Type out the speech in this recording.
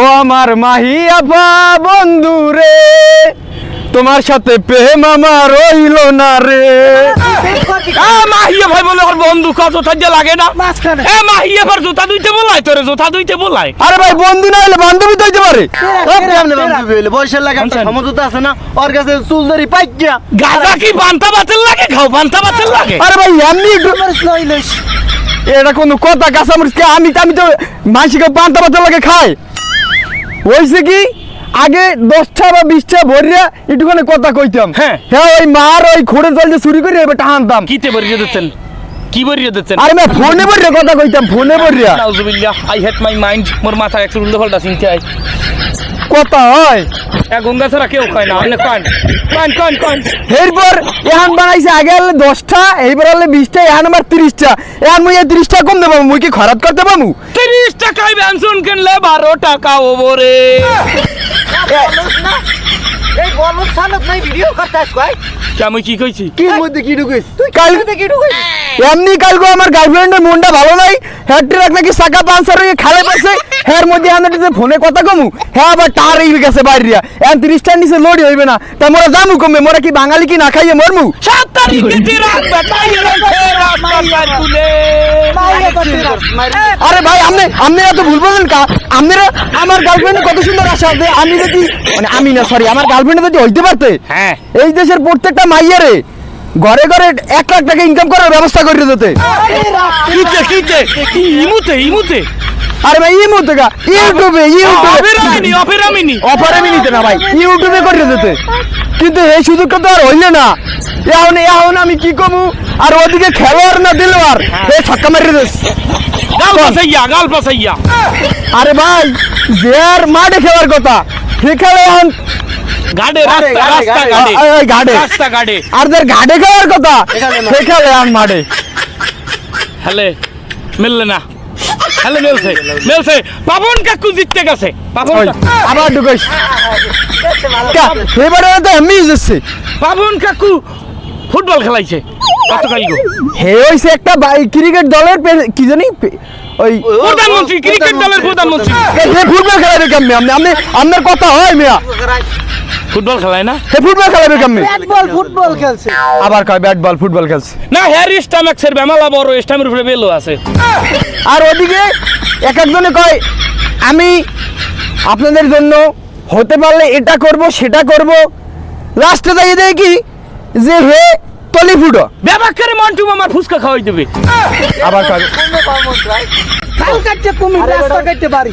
ও আমার মাহি আপা বন্ধু রে তোমার সাথে প্রেম আমার রইল না রে। এ মাহিয়া ভাই বলে ওর বন্ধু কত তাজ্জা লাগে না। এ মাহিয়া ভাই জুতা দুইতে বলাই তোরে জুতা দুইতে বলাই। আরে ভাই বন্ধু না হলে বান্ধবী তো হইতে পারে। বয়সের লাগে একটা আনছেন। সমঝোতা আছে না ওর কাছে চুল ধরি পাইকিয়া গাদা কি বান্তা বাতেল লাগে খাও বান্তা বাতেল লাগে? আরে ভাই এমনি এটা কোনো কথা কে? আমি আমি তো মাসিকে পান্তা পাতা লাগে খাই। হয়েছে কি? আগে দশটা বা বিশটা ভরিয়া একটুখানি কথা কইতাম। হ্যাঁ। হ্যাঁ ওই মার ওই খোড়ে জল যে চুরি করে এবার টানতাম কিতে ভরিয়ে দিতেন? কি বরিয়ে দিচ্ছেন আরে মা ফোনে ভরিয়া কথা কইতাম ফোনে ভরিয়া। নাউজুবিল্লাহ আই হ্যাড মাই মাইন্ড মোর মাথা একটু উল্টো পাল্টা চিন্তা আই কথা হয়। এ গঙ্গা ছাড়া কেউ খায় না অনেক কন কান কন কন এরপর এখন বানাইছে আগে হলে দশটা এইবার হলে বিশটা এখন আমার তিরিশটা। এখন মুই এই তিরিশটা কম দেবো মুই কি খরাত করতে পারব তিরিশ টাকায় আনসুন কিনলে বারো টাকা ওবরে সালত নাই ভিডিও করতে কই আমি কি কইছি? কি মধ্যে কি ঢুকিস কাল দেখি ঢুকই এমনি কালকে আমার গার্লফ্রেন্ডের মনটা ভালো নাই। হ্যাঁ ট্রাক নাকি সাকা পাঞ্চার হয়ে খালে পাশে হ্যার মধ্যে হান্ড্রেড ফোনে কথা কমু হ্যাঁ আবার টার এই গেছে বাইরিয়া এখন তিরিশটার নিচে লোডি হইবে না। তা মোরা জামু কমবে মোরা কি বাঙালি কি না খাইয়ে মরমু? সাত তারিখে আরে ভাই আপনি আপনারা এত ভুল বলেন কা। আপনারা আমার গার্লফ্রেন্ড কত সুন্দর আশা আছে আমি যদি মানে আমি না সরি আমার গার্লফ্রেন্ড যদি হইতে পারতে হ্যাঁ। এই দেশের প্রত্যেকটা মাইয়ারে ঘরে ঘরে এক লাখ টাকা ইনকাম করার ব্যবস্থা করে দিতে। ইমুতে ইমুতে? আরে ভাই ইমো থেকে ইউটিউবে ইউটিউবে। অফেরামিনি অফেরামিনি। না ভাই ইউটিউবে করে দিতে। কিন্তু এই সুযোগটা তো আর হইলে না। এখন এখন আমি কি কমু? আর ওদিকে খেলোয়াড় না দিলোয়ার এই ছক্কা মারি দিস। গাল পাসাইয়া গাল পাসাইয়া আরে ভাই যে আর মাঠে খেলার কথা সে খেলে এখন গাড়ে গাড়ে, রাস্তা গাড়ে, রাস্তা গাড়ে। গাড়ে। আর যার ঘাটে খেলার কথা সে খেলে এখন মাঠে। হ্যালে মিললে না। হ্যালে মিলছে মিলছে। পাবন কাকু জিততে গেছে। পাবন আবার ঢুকাইস। এবারে তো এমনি যাচ্ছে পাবন কাকু ফুটবল খেলাইছে। গতকাল গো। হে হইছে একটা বাই- ক্রিকেট দলের কি জানি ওই প্রধানমন্ত্রী ক্রিকেট দলের প্রধানমন্ত্রী। এ- ফুটবল খেলাবে কেমনি? আপনি আপনি আপনার কথা হয় মিয়া। ফুটবল খেলায় না? হে ফুটবল খেলাবে কেমনি? ব্যাট বল ফুটবল খেলছে। আবার কয় ব্যাট বল ফুটবল খেলছে। না হ্যার স্টামাক্সের বেমালা বড় স্টামের উপরে বেলো আছে। আর ওদিকে এক একজনে কয় আমি আপনাদের জন্য হতে পারলে এটা করব সেটা করব। লাস্টে দাঁড়িয়ে দেয় কি যে হে তলি ফুটো ব্যাপার করে মন্টু মামার ফুচকা খাওয়াই দেবে। আবার কয় খাল কাটতে তুমি রাস্তা কাটতে পারি।